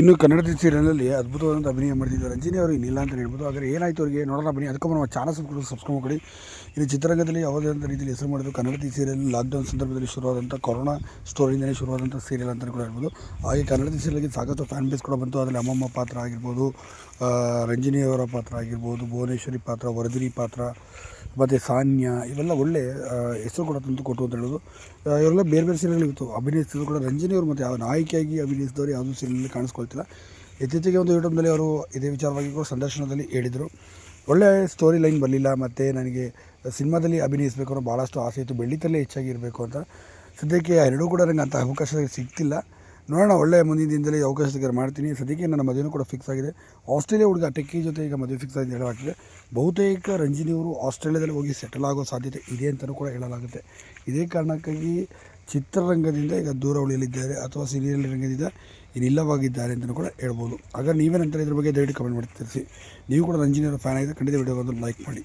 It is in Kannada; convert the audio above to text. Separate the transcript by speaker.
Speaker 1: ಇನ್ನು ಕನ್ನಡದ ಸೀರಿಯಲ್ನಲ್ಲಿ ಅದ್ಭುತವಾದಂಥ ಅಭಿನಯ ಮಾಡಿದ್ದಾರೆ. ರಂಜಿನಿ ಅವರು ಇನ್ನಿಲ್ಲ ಅಂತ ಹೇಳ್ಬೋದು. ಆದರೆ ಏನಾಯಿತು ಅವರಿಗೆ? ನೋಡೋಣ ಬನ್ನಿ. ಅದಕ್ಕೆ ನಮ್ಮ ಚಾನಲ್ ಸಬ್ಸ್ಕ್ರೈಬ್ ಸಬ್ಸ್ಕ್ರೈಬ್ ಮಾಡಿ ಇನ್ನು ಚಿತ್ರರಂಗದಲ್ಲಿ ಯಾವುದೇ ಅಂತ ರೀತಿಯಲ್ಲಿ ಹೆಸರು ಮಾಡಿದ್ರು ಕನ್ನಡದ ಸೀರಿಯಲ್ ಲಾಕ್ಡೌನ್ ಸಂದರ್ಭದಲ್ಲಿ ಶುರುವಾದಂಥ ಕೊರೋನಾ ಸ್ಟೋರಿಯಿಂದಲೇ ಶುರುವಾದಂಥ ಸೀರಿಯಲ್ ಅಂತಲೇ ಕೂಡ ಹೇಳ್ಬೋದು. ಹಾಗೆ ಕನ್ನಡದ ಸೀರಿಯಲ್ಗೆ ಸಾಕಷ್ಟು ಫ್ಯಾನ್ ಬೇಸ್ ಕೂಡ ಬಂತು. ಅದರಲ್ಲಿ ಅಮ್ಮಮ್ಮ ಪಾತ್ರ ಆಗಿರ್ಬೋದು ರಂಜಿನಿಯವರ ಪಾತ್ರ ಆಗಿರ್ಬೋದು, ಭುವನೇಶ್ವರಿ ಪಾತ್ರ ವರದಿನಿ ಪಾತ್ರ ಮತ್ತು ಸಾನ್ಯ, ಇವೆಲ್ಲ ಒಳ್ಳೆ ಹೆಸರು ಕೂಡ ತಂದು ಕೊಟ್ಟು ಅಂತ ಹೇಳೋದು. ಇವರೆಲ್ಲ ಬೇರೆ ಬೇರೆ ಸೀರೆಗಳಿತ್ತು ಅಭಿನಯಿಸಿದ್ರು ಕೂಡ ರಂಜನಿಯವರು ಮತ್ತು ಯಾವ ನಾಯಕಿಯಾಗಿ ಅಭಿನಯಿಸಿದವರು ಯಾವುದೂ ಸೀರಿಯಲ್ ಕಾಣಿಸ್ಕೊಳ್ತಿಲ್ಲ. ಇತ್ತೀಚೆಗೆ ಒಂದು ಯೂಟ್ಯೂಬ್ನಲ್ಲಿ ಅವರು ಇದೇ ವಿಚಾರವಾಗಿ ಕೂಡ ಸಂದರ್ಶನದಲ್ಲಿ ಹೇಳಿದರು. ಒಳ್ಳೆ ಸ್ಟೋರಿ ಲೈನ್ ಬರಲಿಲ್ಲ ಮತ್ತು ನನಗೆ ಸಿನಿಮಾದಲ್ಲಿ ಅಭಿನಯಿಸಬೇಕು ಅನ್ನೋ ಭಾಳಷ್ಟು ಆಸೆ ಇತ್ತು. ಬೆಳ್ಳಿತಲ್ಲೇ ಹೆಚ್ಚಾಗಿ ಇರಬೇಕು ಅಂತ. ಸದ್ಯಕ್ಕೆ ಎರಡೂ ಕೂಡ ನನಗೆ ಅಂಥ ಅವಕಾಶ ಸಿಗ್ತಿಲ್ಲ. ನೋಡೋಣ ಒಳ್ಳೆಯ ಮುಂದಿನ ದಿನದಲ್ಲಿ ಅವಕಾಶ ಸಿಕ್ಕರೆ ಮಾಡ್ತೀನಿ. ಸದ್ಯಕ್ಕೆ ನನ್ನ ಮದುವೆನೂ ಕೂಡ ಫಿಕ್ಸ್ ಆಗಿದೆ. ಆಸ್ಟ್ರೇಲಿಯಾ ಹುಡುಗ ಟೆಕ್ಕಿ ಜೊತೆ ಈಗ ಮದುವೆ ಫಿಕ್ಸ್ ಆಗಿದೆ ಹೇಳಲಾಗ್ತದೆ. ಬಹುತೇಕ ರಂಜಿನಿಯವರು ಆಸ್ಟ್ರೇಲಿಯಾದಲ್ಲಿ ಹೋಗಿ ಸೆಟಲ್ ಆಗೋ ಸಾಧ್ಯತೆ ಇದೆ ಅಂತಲೂ ಕೂಡ ಹೇಳಲಾಗುತ್ತೆ. ಇದೇ ಕಾರಣಕ್ಕಾಗಿ ಚಿತ್ರರಂಗದಿಂದ ಈಗ ದೂರ ಉಳಿಯಲಿದ್ದಾರೆ ಅಥವಾ ಸೀರಿಯಲ್ ರಂಗದಿಂದ ಇನ್ನಿಲ್ಲವಾಗಿದ್ದಾರೆ ಅಂತಲೂ ಕೂಡ ಹೇಳ್ಬೋದು. ಆಗ ನೀವೇನಂತಾರೆ ಇದ್ರ ಬಗ್ಗೆ ದಯವಿಟ್ಟು ಕಮೆಂಟ್ ಮಾಡಿ, ತಿಳಿಸಿ. ನೀವು ಕೂಡ ರಂಜಿನಿಯವರ ಫ್ಯಾನ್ ಆಗಿದೆ ಖಂಡಿತ ವಿಡಿಯೋ ಬಂದು ಲೈಕ್ ಮಾಡಿ.